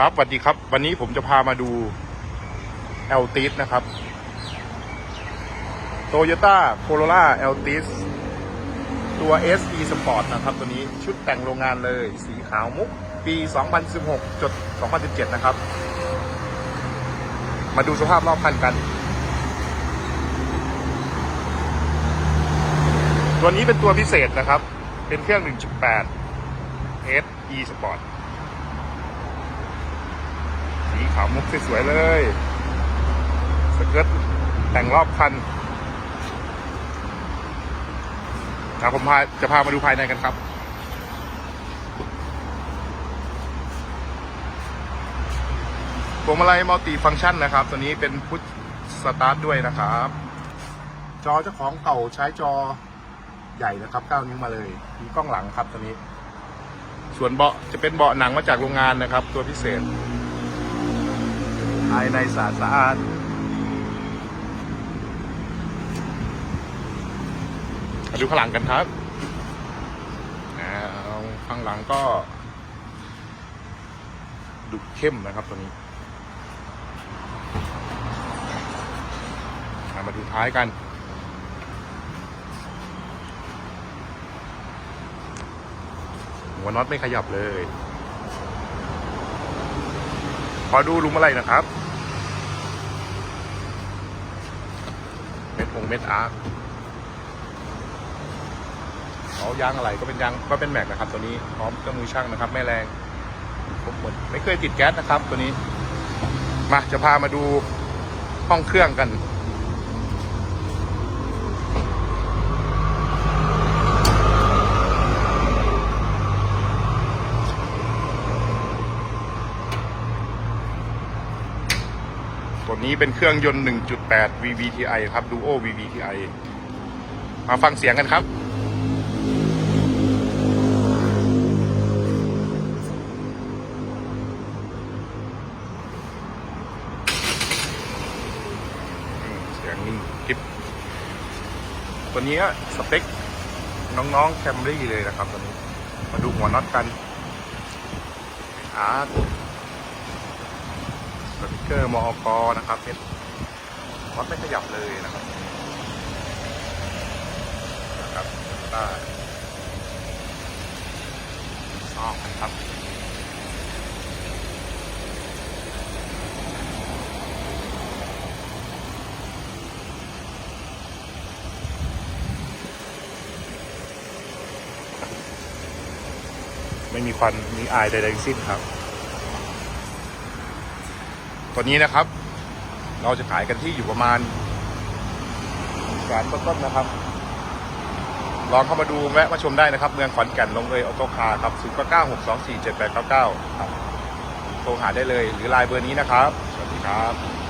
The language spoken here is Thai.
ครับสวัสดีครับ วันนี้ผมจะพามาดู l t i s นะครับ Toyota Corolla l t i s ตัว SE Sport นะครับ ตัวนี้ชุดแต่งโรงงานเลย สีขาวมุก ปี 2016จด2017 นะครับ มาดูสภาพรอบคันกัน ตัวนี้เป็นตัวพิเศษนะครับ เป็นเครื่อง 1.8 SE Sport สี ขาวมุกสวยๆเลย สเกิร์ตแต่งรอบคันครับผมพาจะพามาดูภายในกันครับพวงมาลัยมัลติฟังก์ชันนะครับ ตัวนี้เป็นพุทสตาร์ทด้วยนะครับ จอเจ้าของเก่าใช้จอใหญ่นะครับ9นิ้วมาเลย มีกล้องหลังครับตัวนี้ ส่วนเบาะจะเป็นเบาะหนังมาจากโรงงานนะครับ ตัวพิเศษายในสะอาดสะอาดมาดูข้างหลังกันครับอ่าเอาข้างหลังก็ ดุเข้มนะครับตัวนี้ มาดูท้ายกันหัวน็อตไม่ขยับเลย ขอดูลุมอะไรนะครับ เม็ดอ งเม็ดอาร์คเอายางอะไรก็เป็นยางก็เป็นแม็กนะครับ ตัวนี้พร้อมเครื่องมือช่างนะครับ ไม่แรงครบหมดไม่เคยติดแก๊สนะครับ ตัวนี้ มาจะพามาดูห้องเครื่องกัน ตัวนี้เป็นเครื่องยนต์ 1.8 VVTi ครับ Duo VVTi มาฟังเสียงกันครับเสียงนิ่งกริบตัวนี้สเปค น้องๆแคมรี่เลยนะครับตัวนี้ มาดูหัวน็อตกันอาร์ สติกเกอร์มอกนะครับเพชรวัดไม่ขยับเลยนะครับนะครับได้ซอกนะครับไม่มีควันมีอายใดๆทั้งสิ้นครับ ตัวนี้นะครับ เราจะขายกันที่อยู่ประมาณแสนต้นๆนะครับ ลองเข้ามาดูแวะมาชมได้นะครับ เมืองขอนแก่นลงเลยออโต้คาร์ครับ0 9 9 6 2 4 7 8 9 9ครับโทรหาได้เลยหรือไลน์เบอร์นี้นะครับ สวัสดีครับ